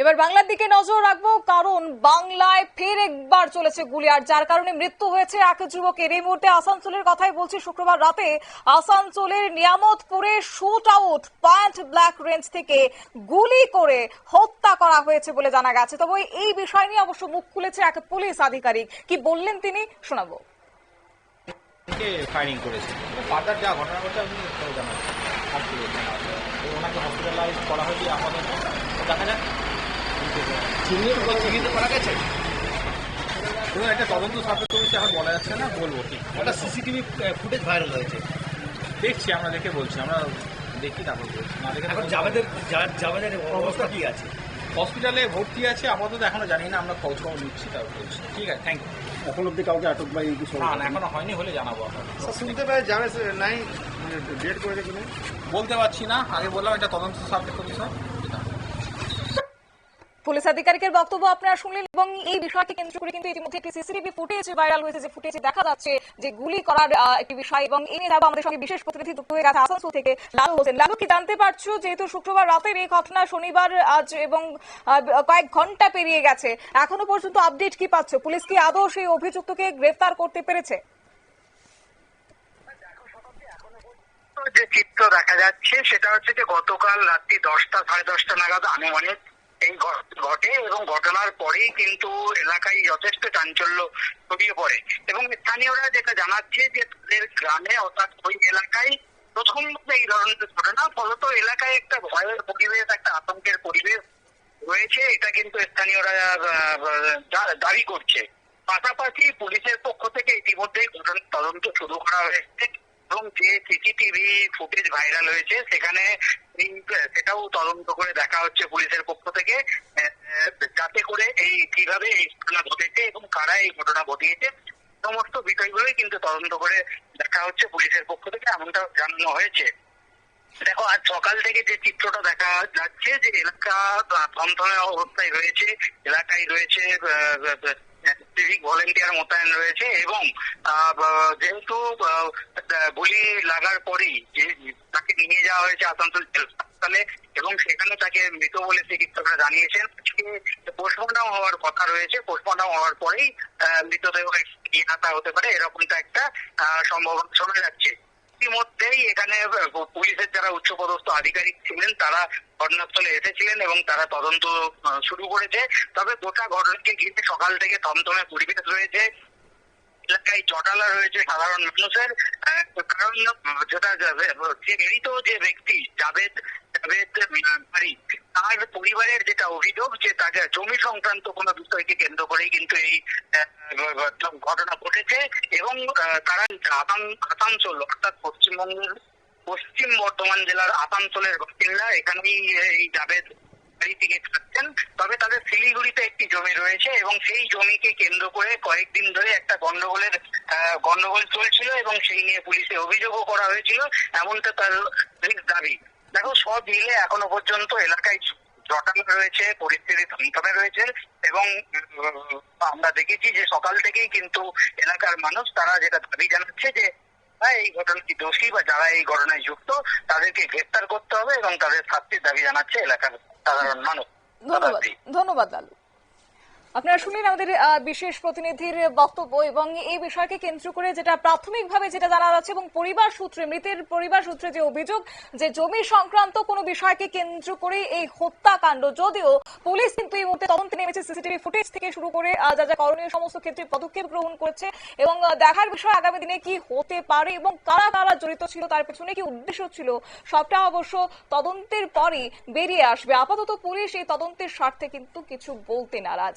এবার বাংলার দিকে নজর রাখব কারণ বাংলায় ফের একবার চলেছে গুলি আর যার কারণে মৃত্যু হয়েছে এক যুবকের এই মুহূর্তে আসানসোলের কথাই বলছি শুক্রবার রাতে আসানসোলের নিয়ামতপুরে shoot out point blank range থেকে গুলি করে হত্যা করা হয়েছে বলে জানা গেছে। তবে এই বিষয় নিয়ে অবশ্য মুখ খুলেছে এক পুলিশ আধিকারিক। কি বললেন তিনি শোনাবো। ফায়ারিং করেছে? ফার্দার যা ঘটনা ঘটছে আপনি জানাবেন? ওনাকে হসপিটালাইজ করা হয়েছে আপাতত। দেখা যাক। চিহ্নিত করা গেছে। তদন্ত সাপেক্ষ এখন বলা যাচ্ছে না বলব ঠিক একটা সিসিটিভি ফুটেজ ভাইরাল হয়েছে। দেখছি আমরা দেখে বলছি আমরা দেখি তারপর বলছি। না দেখে এখন জাভেদের জাভেদের অবস্থা কি আছে? হসপিটালে ভর্তি আছে আপাতত এখনও জানি না আমরা খোঁজ খবর নিচ্ছি তারপর বলছি। ঠিক আছে থ্যাংক ইউ এখন অব্দি কাউকে আটক বা এই না এখনও হয়নি হলে জানাব শুনতে যাবে নাই ডেট করে রেখে নেই বলতে পারছি না আগে বললাম এটা তদন্ত সাপেক্ষ বিষয়। পুলিশ আধিকারিকের বক্তব্য আপনারা শুনলেন এবং এই বিষয়কে কেন্দ্র করে কিন্তু ইতিমধ্যে একটি সিসিটিভি ফুটেজ ভাইরাল হয়েছে, যে ফুটেজে দেখা যাচ্ছে যে গুলি করার একটি বিষয় এবং এই নিয়ে আমাদের সঙ্গে বিশেষ প্রতিনিধি যুক্ত হয়ে গেছে আসানসোল থেকে লালু হোসেন। লালু, কি জানতে পারছ যেহেতু শুক্রবার রাতের এই ঘটনা, শনিবার, আজ এবং কয়েক ঘণ্টা পেরিয়ে গেছে, এখনও পর্যন্ত আপডেট কি পাচ্ছ? পুলিশ কি আদৌ সেই অভিযুক্তকে গ্রেফতার করতে পেরেছে? যে চিত্র দেখা যাচ্ছে, সেটা হচ্ছে যে গতকাল রাত্রি দশটা, সাড়ে দশটা নাগাদ আনুমানিক এই এবং ঘটনার পরেই কিন্তু এলাকায় যথেষ্ট চাঞ্চল্য ছড়িয়ে পড়ে। এবং স্থানীয়রা যেটা জানাচ্ছে যে তাদের গ্রামে অর্থাৎ ওই এলাকায় প্রথম এই ধরনের ঘটনা, ফলত এলাকায় একটা ভয়ের পরিবেশ, একটা আতঙ্কের পরিবেশ রয়েছে, এটা কিন্তু স্থানীয়রা দাবি করছে। পাশাপাশি পুলিশের পক্ষ থেকে ইতিমধ্যে ঘটনার তদন্ত শুরু করা হয়েছে এবং যে সিসিটিভি ফুটেজ ভাইরাল হয়েছে, সেখানে সেটাও তদন্ত করে দেখা হচ্ছে পুলিশের পক্ষ থেকে। যাতে করে এই কীভাবে এই ঘটনা ঘটেছে এবং কারা এই ঘটনা ঘটিয়েছে, সমস্ত বিষয়গুলোই কিন্তু তদন্ত করে দেখা হচ্ছে পুলিশের পক্ষ থেকে এমনটা জানানো হয়েছে। দেখো, আজ সকাল থেকে যে চিত্রটা দেখা যাচ্ছে যে এলাকা থমথমে অবস্থায় রয়েছে, এলাকায় রয়েছে সিভিক ভলেন্টিয়ার মোতায়েন রয়েছে এবং যেহেতু গুলি লাগার পরেই যে তাকে নিয়ে যাওয়া হয়েছে আসানসোল হাসপাতালে এবং সেখানে তাকে মৃত বলে চিকিৎসকরা জানিয়েছেন পোস্টমর্টম হওয়ার কথা রয়েছে। পোস্টমর্টম হওয়ার পরেই মৃতদেহ হতে পারে। এরকমটা একটা সম্ভাবনা শোনা যাচ্ছে। ইতিমধ্যেই এখানে পুলিশের যারা উচ্চপদস্থ আধিকারিক ছিলেন, তারা ঘটনাস্থলে এসেছিলেন এবং তারা তদন্ত শুরু করেছে। তবে গোটা ঘটনাকে ঘিরে সকাল থেকে থমথমে পরিবেশ রয়েছে। এলাকায় জটালা রয়েছে সাধারণ মানুষের কারণ যেটা যাবে- যে মৃত যে ব্যক্তি, জাভেদ বাড়ি তার পরিবারের যেটা অভিযোগ যে তাকে জমি সংক্রান্ত কোনো বিষয়কে কেন্দ্র করেই কিন্তু এই ঘটনা ঘটেছে এবং তারা আসানসোল অর্থাৎ পশ্চিমবঙ্গের পশ্চিম বর্ধমান জেলার আসানসোলের বাসিন্দা এখানেই এই জাভেদ থেকে থাকছেন তবে তাদের শিলিগুড়িতে একটি জমি রয়েছে এবং সেই জমিকে কেন্দ্র করে কয়েকদিন ধরে একটা গন্ডগোলের গন্ডগোল চলছিল এবং সেই নিয়ে পুলিশে অভিযোগও করা হয়েছিল এমনটা তার দাবি দেখো সব মিলে এখনও পর্যন্ত এলাকায় জটানো রয়েছে পরিস্থিতি থমথমে রয়েছে এবং আমরা দেখেছি যে সকাল থেকেই কিন্তু এলাকার মানুষ তারা যেটা দাবি জানাচ্ছে যে হ্যাঁ, এই ঘটনাটি দোষী বা যারা এই ঘটনায় যুক্ত তাদেরকে গ্রেফতার করতে হবে এবং তাদের শাস্তির দাবি জানাচ্ছে এলাকার সাধারণ মানুষ। ধন্যবাদ ধন্যবাদ লালু। আপনারা শুনলেন আমাদের বিশেষ প্রতিনিধির বক্তব্য এবং এই বিষয়কে কেন্দ্র করে যেটা প্রাথমিকভাবে যেটা জানা যাচ্ছে এবং পরিবার সূত্রে, মৃতের পরিবার সূত্রে যে অভিযোগ, যে জমি সংক্রান্ত কোনো বিষয়কে কেন্দ্র করে এই হত্যাকাণ্ড। যদিও পুলিশ কিন্তু এই মুহূর্তে তদন্তে নেমেছে, সিসিটিভি ফুটেজ থেকে শুরু করে যা যা করণীয় সমস্ত ক্ষেত্রে পদক্ষেপ গ্রহণ করেছে এবং দেখার বিষয় আগামী দিনে কি হতে পারে এবং কারা কারা জড়িত ছিল, তার পেছনে কি উদ্দেশ্য ছিল, সবটা অবশ্য তদন্তের পরই বেরিয়ে আসবে। আপাতত পুলিশ এই তদন্তের স্বার্থে কিন্তু কিছু বলতে নারাজ।